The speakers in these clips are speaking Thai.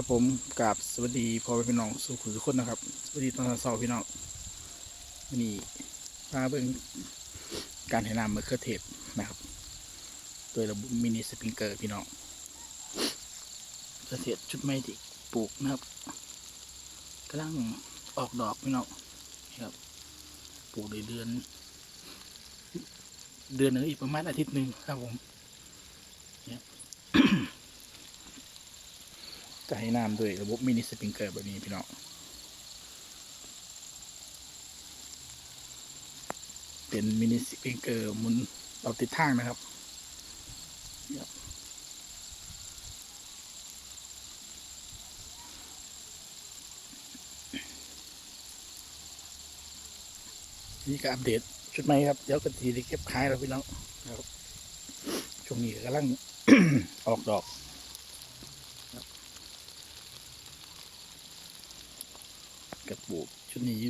ครับผมกราบสวัสดีพ่อแม่พี่น้องสุขุมทุกคนนะครับ สวัสดีตอนเช้าพี่น้องวันนี้มาเบิ่งการให้น้ำมะเขือเทศนะครับ โดยระบบมินิสปริงเกอร์พี่น้องเขือเทศชุดใหม่ที่ปลูกนะครับกำลังออกดอกพี่น้องนี่ครับ ปลูกในเดือน เดือนหนึ่งอีกประมาณอาทิตย์หนึ่งครับผม จะให้น้ำด้วยระบบมินิสปริงเกอร์แบบนี้พี่น้องเป็นมินิสปริงเกอร์มุนเราติดทางนะครับนี่ยนี่ก็อัปเดตชุดใหม่ครับ เดี๋ยวกันทีได้เก็บขายแล้วพี่น้องนะครับช่วงนี้กำลังออกดอก กระปลูกชุดนี้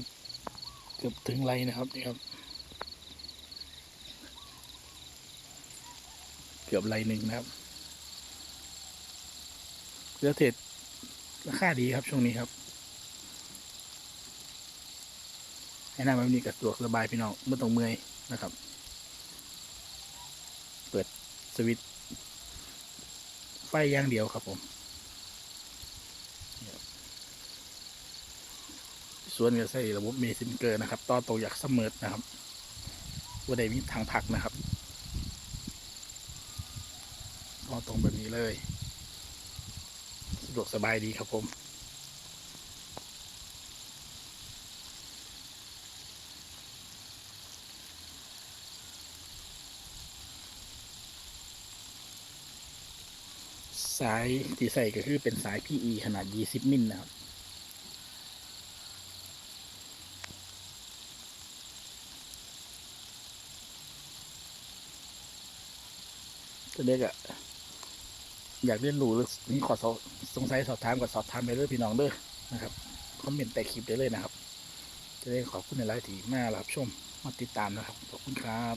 เกือบถึงไรนะครับนี่ครับ เกือบไรหนึ่งนะครับเรือเทศราคาดีครับช่วงนี้ครับให้นั่งแบบนี้กับตัวสบายพี่น้องไม่ต้องเมื่อยนะครับ เปิดสวิตช์ไฟอย่างเดียวครับผม วนก็ใส่ระบบเมซินเกอร์นะครับต่อตรงอยากเสมอนะครับว่าได้มีทางผักนะครับต่อตรงแบบนี้เลยสะดวกสบายดีครับผมสายที่ใส่ก็คือเป็นสาย PE ขนาด 20 มิลนะครับ ตัวเด็กอะอยากเรียนรู้หรือมีขอสอสงสัยสอบถามกับสอบถามไปเลยพี่น้องเด้อนะครับคอมเมนต์แต่คลิปได้เลยนะครับ จะได้ขอบคุณในไลฟ์ที่มารับชมมาติดตามนะครับขอบคุณครับ